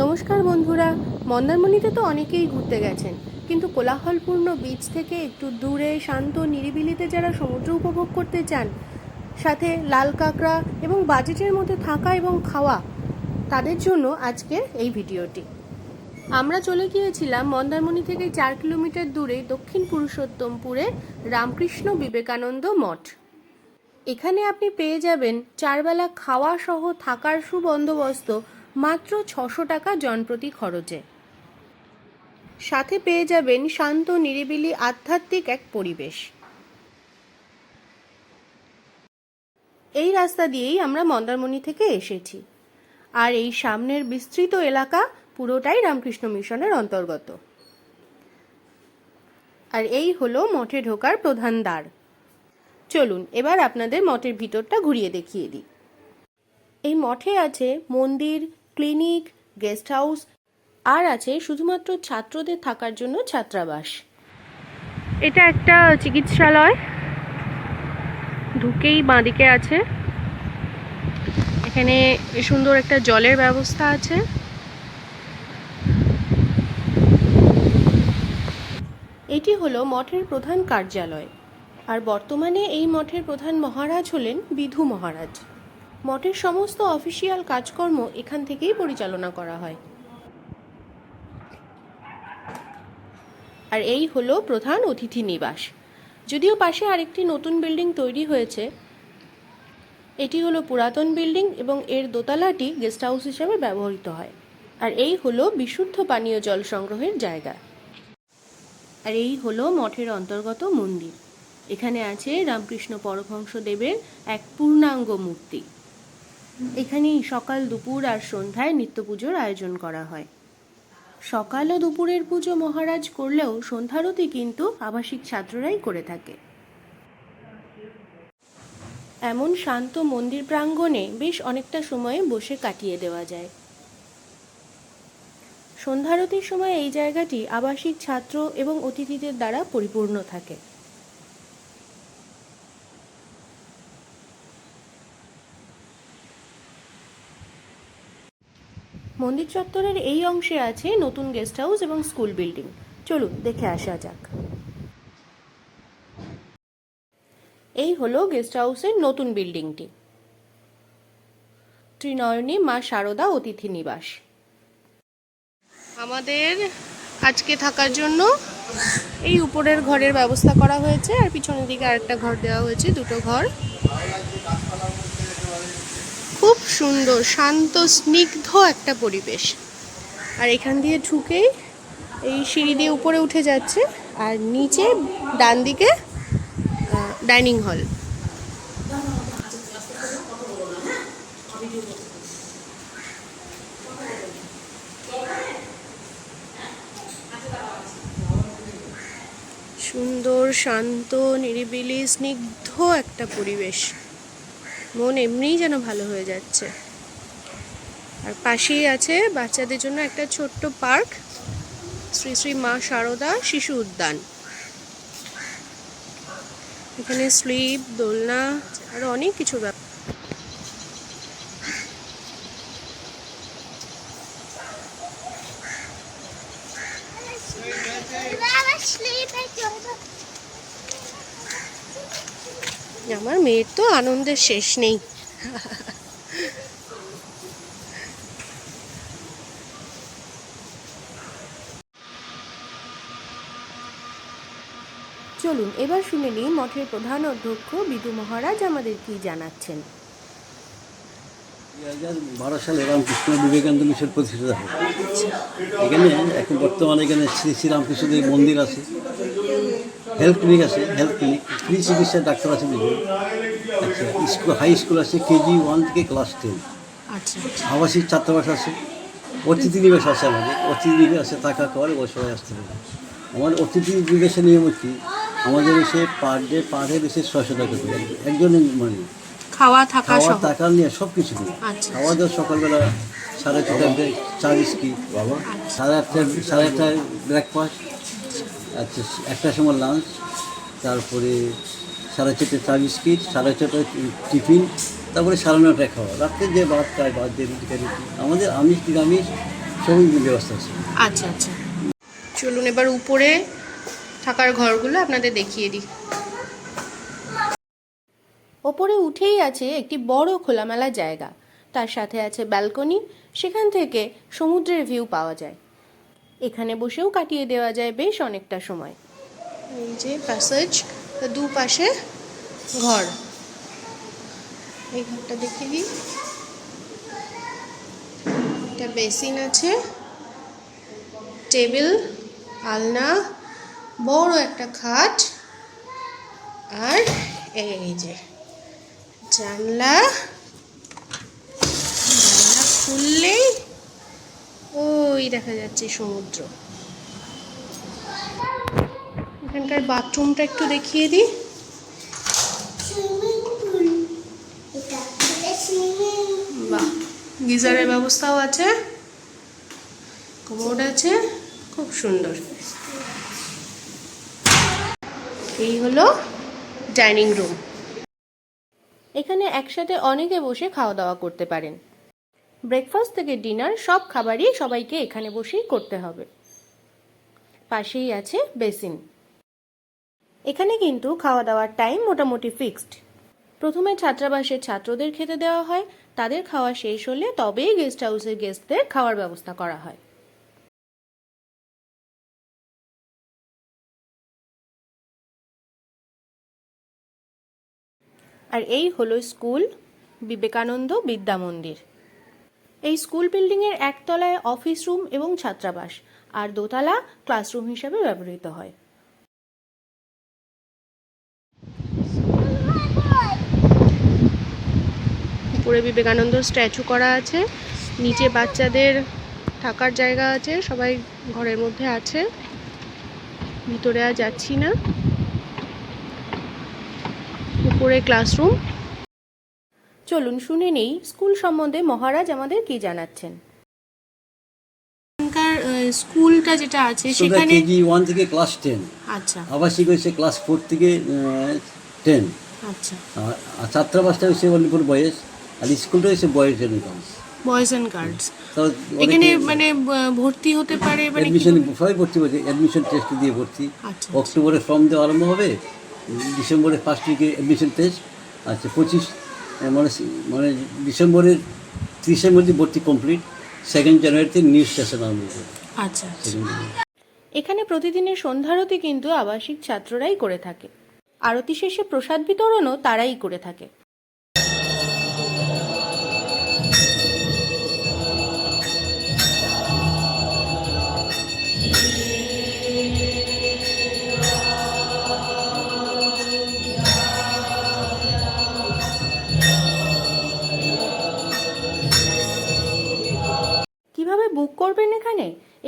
নমস্কার বন্ধুরা, মন্দারমণিতে তো অনেকেই ঘুরতে গেছেন, কিন্তু কোলাহলপূর্ণ বিচ থেকে একটু দূরে, শান্ত, নিরিবিলিতে যারা সমুদ্র উপভোগ করতে চান, সাথে লাল কাঁকড়া এবং বাজেটের মধ্যে থাকা এবং খাওয়া, তাদের জন্য আজকের এই ভিডিওটি। আমরা চলে গিয়েছিলাম মন্দারমণি থেকে চার কিলোমিটার দূরে দক্ষিণ পুরুষোত্তমপুরে রামকৃষ্ণ বিবেকানন্দ মঠ। এখানে আপনি পেয়ে যাবেন চারবেলা খাওয়া সহ থাকার সুবন্দোবস্ত মাত্র ছশো টাকা জনপ্রতি খরচে। সাথে পেয়ে যাবেন শান্ত, নিরিবিলি, আধ্যাত্মিক এক পরিবেশ। এই রাস্তা দিয়েই আমরা মন্দারমণি থেকে এসেছি। আর এই সামনের বিস্তৃত এলাকা পুরোটাই রামকৃষ্ণ মিশনের অন্তর্গত। আর এই হলো মঠে ঢোকার প্রধান দ্বার। চলুন, এবার আপনাদের মঠের ভিতরটা ঘুরিয়ে দেখিয়ে দিই। এই মঠে আছে মন্দির ক্লিনিক গেস্ট হাউস আর আছে শুধুমাত্র ছাত্রদের থাকার জন্য ছাত্রাবাস। এটা একটা চিকিৎসালয়। ঢুকেই বাঁদিকে আছে। এখানে সুন্দর একটা জলের ব্যবস্থা আছে। এটি হলো মঠের প্রধান কার্যালয়। আর বর্তমানে এই মঠের প্রধান মহারাজ হলেন বিধু মহারাজ। মঠের সমস্ত অফিসিয়াল কাজকর্ম এখান থেকেই পরিচালনা করা হয়। আর এই হলো প্রধান অতিথি নিবাস। যদিও পাশে আরেকটি নতুন বিল্ডিং তৈরি হয়েছে, এটি হলো পুরাতন বিল্ডিং এবং এর দোতলাটি গেস্ট হাউস হিসেবে ব্যবহৃত হয়। আর এই হলো বিশুদ্ধ পানীয় জল সংগ্রহের জায়গা। আর এই হলো মঠের অন্তর্গত মন্দির। এখানে আছে রামকৃষ্ণ পরমহংস দেবের এক পূর্ণাঙ্গ মূর্তি। এখানেই সকাল দুপুর আর সন্ধ্যায় নিত্য পুজোর আয়োজন করা হয়। সকাল ও দুপুরের পুজো মহারাজ করলেও সন্ধ্যারতি কিন্তু আবাসিক ছাত্ররাই করে থাকে। এমন শান্ত মন্দির প্রাঙ্গণে বেশ অনেকটা সময় বসে কাটিয়ে দেওয়া যায়। সন্ধ্যারতির সময় এই জায়গাটি আবাসিক ছাত্র এবং অতিথিদের দ্বারা পরিপূর্ণ থাকে। মন্দির চত্বরের এই অংশে আছে নতুন গেস্ট হাউস এবং স্কুল বিল্ডিং। চলুন, দেখে আসা যাক। এই হলো গেস্ট হাউসের নতুন বিল্ডিংটি। ত্রিনয়নী মা শারদা অতিথি নিবাস। আমাদের আজকে থাকার জন্য এই উপরের ঘরের ব্যবস্থা করা হয়েছে, আর পিছনের দিকে আরেকটা ঘর দেওয়া হয়েছে, দুটো ঘর। খুব সুন্দর, শান্ত, স্নিগ্ধ একটা পরিবেশ। আর এখান দিয়ে ঢুকেই এই সিঁড়ি দিয়ে উপরে উঠে যাচ্ছে, আর নিচে ডান দিকে ডাইনিং হল। সুন্দর, শান্ত, নিরিবিলি, স্নিগ্ধ একটা পরিবেশ। মন এমনিই যেন ভালো হয়ে যাচ্ছে। আর পাশেই আছে বাচ্চাদের জন্য একটা ছোট্ট পার্ক। শ্রী শ্রী মা শারদা শিশু উদ্যান। এখানে স্লিপ, দোলনা আরও অনেক কিছু ব্যাপার আমার মেয়ের তো আনন্দের শেষ নেই। চলুন, এবার শুনে নিই মঠের প্রধান অধ্যক্ষ বিদু মহারাজ আমাদের কি জানাচ্ছেন। বারো সালে রামকৃষ্ণ বিবেকানন্দ মিশন প্রতিষ্ঠিত হয়। এখানে এখন বর্তমানে এখানে শ্রী শ্রী রামকৃষ্ণদেব মন্দির আছে হেলথ ক্লিনিক আছে হেলথ ক্লিনিক ফ্রি চিকিৎসার ডাক্তার আছে বিভিন্ন আচ্ছা স্কুল হাই স্কুল আছে কেজি ওয়ান থেকে ক্লাস টেন। আচ্ছা। আবাসিক ছাত্রাবাস আছে অতিথি নিবাস আছে আমাদের। অতিথি নিবাসে থাকা করে ও সবাই আসতে পারে। আমার অতিথি নিবাসের নিয়ম হচ্ছে আমাদের এসে পার ডে পার হেড এসে ছয়শো টাকা করে। একজন মানে খাওয়া থাকা খাওয়ার সহ? টাকা নিয়ে সব কিছু নিয়ে। আচ্ছা। খাওয়া দাওয়া সকালবেলা সাড়ে ছটায় চা বিস্কিট বাবা। সাড়ে আটটায় সাড়ে আটটায় ব্রেকফাস্ট আচ্ছা একটার সময় লাঞ্চ তারপরে সাড়ে চারটে চা বিস্কিট সাড়ে ছটায় টিফিন তারপরে সাড়ে নটায় খাওয়া। রাত্রে যে ভাত খায় ভাত দিয়ে রুটি খায় রুটি। আমাদের আমিষ নিরামিষ সবই ব্যবস্থা আছে। আচ্ছা আচ্ছা। চলুন এবার উপরে থাকার ঘরগুলো আপনাদের দেখিয়ে দিই। ওপরে উঠেই আছে একটি বড় খোলামেলা জায়গা। তার সাথে আছে ব্যালকনি, সেখান থেকে সমুদ্রের ভিউ পাওয়া যায়। এখানে বসেও কাটিয়ে দেওয়া যায় বেশ অনেকটা সময়। এই যে প্যাসেজ দুপাশে ঘর। এই ঘরটা দেখে দিই একটা বেসিন আছে। টেবিল আলনা, বড় একটা খাট। আর এই যে। জানলা। জানলা খুললেই ওই দেখা যাচ্ছে সমুদ্র। এখানকার বাথরুমটা একটু দেখিয়ে দিই। গিজারের ব্যবস্থাও আছে। কমোড আছে, খুব সুন্দর। এই হলো ডাইনিং রুম। এখানে একসাথে অনেকে বসে খাওয়া দাওয়া করতে পারেন। ব্রেকফাস্ট থেকে ডিনার সব খাবারই সবাইকে এখানে বসেই করতে হবে। পাশেই আছে বেসিন। এখানে কিন্তু খাওয়া দাওয়ার টাইম মোটামুটি ফিক্সড। প্রথমে ছাত্রাবাসের ছাত্রদের খেতে দেওয়া হয়, তাদের খাওয়া শেষ হলে তবেই গেস্ট হাউসের গেস্টদের খাওয়ার ব্যবস্থা করা হয়। আর এই হলো স্কুল বিবেকানন্দ বিদ্যা মন্দির। এই স্কুল বিল্ডিংয়ের একতলায় অফিস রুম এবং ছাত্রাবাস, আর দোতলা ক্লাসরুম হিসাবে ব্যবহৃত হয়। উপরে বিবেকানন্দ স্ট্যাচু করা আছে, নিচে বাচ্চাদের থাকার জায়গা আছে, সবাই ঘরের মধ্যে আছে, ভিতরে আর যাচ্ছি না। উপরে ক্লাসরুম চলুন শুনে নেই স্কুল সম্বন্ধে মহারাজ আমাদের কি জানাচ্ছেন? এখানকার স্কুলটা যেটা আছে সেখানে কেজি ওয়ান থেকে ক্লাস টেন আচ্ছা। আবাসিক হয়েছে ক্লাস ফোর থেকে টেন আচ্ছা। আর ছাত্রাবাসটা হয়েছে বয়েস? আর স্কুলটা হয়েছে বয়েস জন্য বয়েজ অ্যান্ড গার্লস এখানে মানে ভর্তি হতে পারে মানে অ্যাডমিশন সবাই ভর্তি অ্যাডমিশন টেস্ট দিয়ে ভর্তি। আচ্ছা অক্টোবরে ফর্ম দেওয়া আরম্ভ হবে ডিসেম্বরের ফার্স্ট উইকে অ্যাডমিশন টেস্ট আচ্ছা পঁচিশ মানে মানে ডিসেম্বরের ত্রিশের মধ্যে ভর্তি কমপ্লিট সেকেন্ড জানুয়ারিতে নিউজ স্টেশন আরম্ভ আচ্ছা আচ্ছা। এখানে প্রতিদিনের সন্ধ্যারতি কিন্তু আবাসিক ছাত্ররাই করে থাকে। আরতি শেষে প্রসাদ বিতরণও তারাই করে থাকে।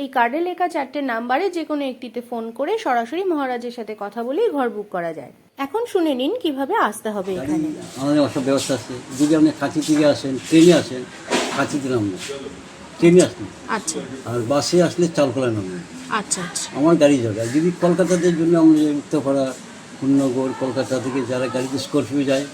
এই কার্ডে লেখা চারটে নাম্বারে যে কোনো একটিতে ফোন করে সরাসরি মহারাজের সাথে কথা বলেই ঘর বুক করা যায়। এখন শুনে নিন কীভাবে আসতে হবে এখানে। আমাদের অসব ব্যবস্থা আছে। যদি আপনি কাঁচি থেকে আসেন ট্রেনে আসেন কাঁচিতে নামবেন। ট্রেনে আসবেন। আচ্ছা। আর বাসে আসলে চালকোলায় নামবেন। আচ্ছা আচ্ছা। আমার গাড়ি যাবে। আর যদি কলকাতাতে জন্য আমরা উত্তরপাড়া খুলনগর কলকাতা থেকে যারা গাড়িতে স্করপিও যায়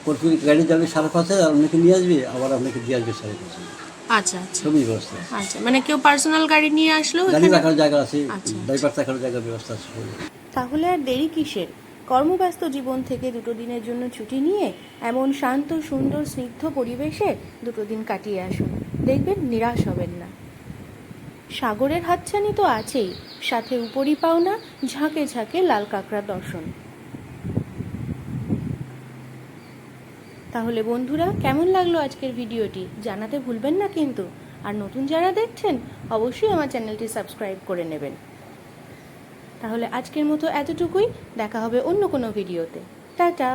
স্করপিও গাড়ি যাবে সাড়ে পাঁচ হাজার আপনাকে নিয়ে আসবে আবার আপনাকে দিয়ে আসবে সাড়ে পাঁচ হাজার। আচ্ছা আচ্ছা। সবই ব্যবস্থা আছে। আচ্ছা মানে কেউ পার্সোনাল গাড়ি নিয়ে আসলেও গাড়ি এখানে রাখার জায়গা আছে আচ্ছা। ড্রাইভার থাকার জায়গার ব্যবস্থা আছে। সবই। তাহলে আর দেরি কিসের? কর্মব্যস্ত জীবন থেকে দুটো দিনের জন্য ছুটি নিয়ে এমন শান্ত সুন্দর স্নিগ্ধ পরিবেশে দুটো দিন কাটিয়ে আসুন। দেখবেন নিরাশ হবেন না। সাগরের হাতছানি তো আছেই সাথে উপরি পাওনা ঝাঁকে ঝাঁকে লাল কাঁকড়া দর্শন। তাহলে বন্ধুরা, কেমন লাগল আজকের ভিডিওটি? জানাতে ভুলবেন না কিন্তু। আর নতুন যারা দেখছেন, অবশ্যই আমার চ্যানেলটি সাবস্ক্রাইব করে নেবেন। তাহলে আজকের মতো এতটুকুই। দেখা হবে অন্য কোনো ভিডিওতে। টাটা!